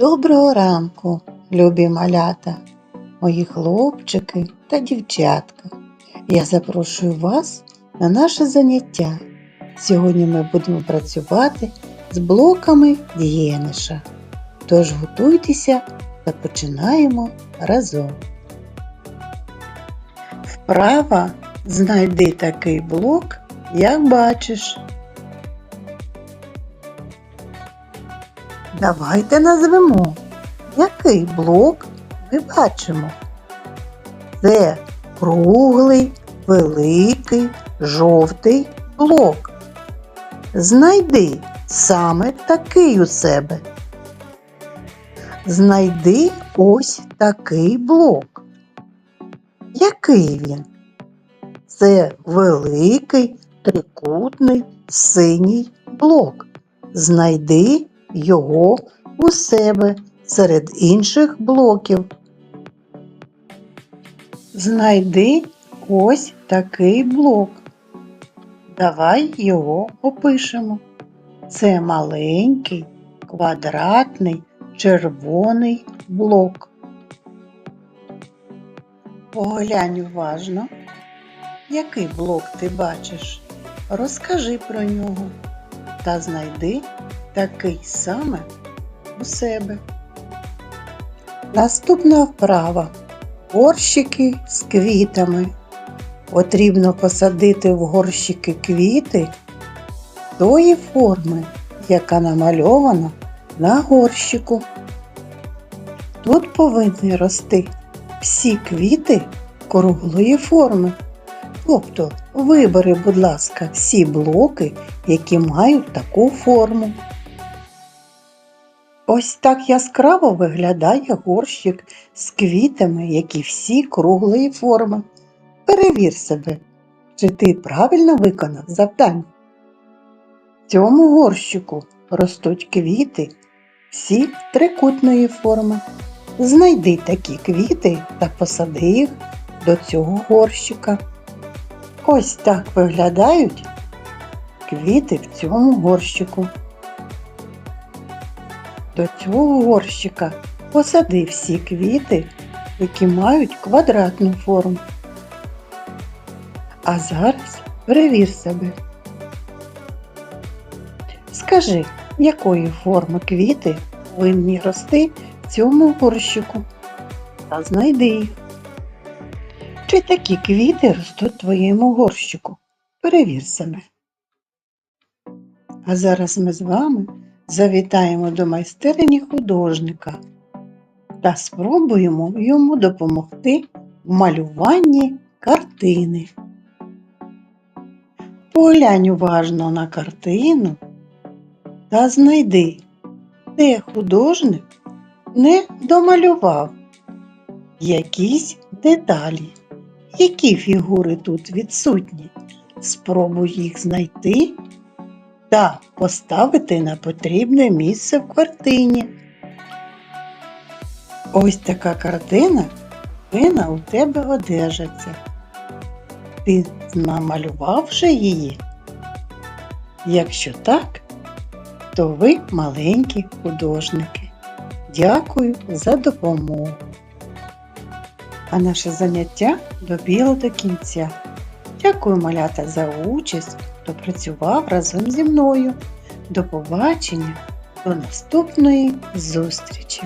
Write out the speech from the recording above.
Доброго ранку, любі малята, мої хлопчики та дівчатка. Я запрошую вас на наше заняття. Сьогодні ми будемо працювати з блоками дієниша. Тож готуйтеся та починаємо разом. Вправа знайди такий блок, як бачиш. Давайте назвемо, який блок ми бачимо. Це круглий, великий, жовтий блок. Знайди саме такий у себе. Знайди ось такий блок. Який він? Це великий трикутний синій блок. Знайди його у себе серед інших блоків. Знайди ось такий блок. Давай його опишемо. Це маленький, квадратний, червоний блок. Поглянь уважно, який блок ти бачиш. Розкажи про нього та знайди такий саме у себе. Наступна вправа. Горщики з квітами. Потрібно посадити в горщики квіти тої форми, яка намальована на горщику. Тут повинні рости всі квіти круглої форми. Тобто вибери, будь ласка, всі блоки, які мають таку форму. Ось так яскраво виглядає горщик з квітами, які всі круглої форми. Перевір себе, чи ти правильно виконав завдання. В цьому горщику ростуть квіти всі трикутної форми. Знайди такі квіти та посади їх до цього горщика. Ось так виглядають квіти в цьому горщику. До цього горщика посади всі квіти, які мають квадратну форму. А зараз перевір себе. Скажи, якої форми квіти повинні рости в цьому горщику та знайди їх. Чи такі квіти ростуть в твоєму горщику? Перевір себе. А зараз ми з вами завітаємо до майстерні художника та спробуємо йому допомогти в малюванні картини. Поглянь уважно на картину та знайди, де художник не домалював якісь деталі. Які фігури тут відсутні? Спробуй їх знайти та поставити на потрібне місце в картині. Ось така картина повинна у тебе одержаться. Ти намалював вже її? Якщо так, то ви маленькі художники. Дякую за допомогу. А наше заняття добігло до кінця. Дякую, малята, за участь, хто працював разом зі мною. До побачення, до наступної зустрічі!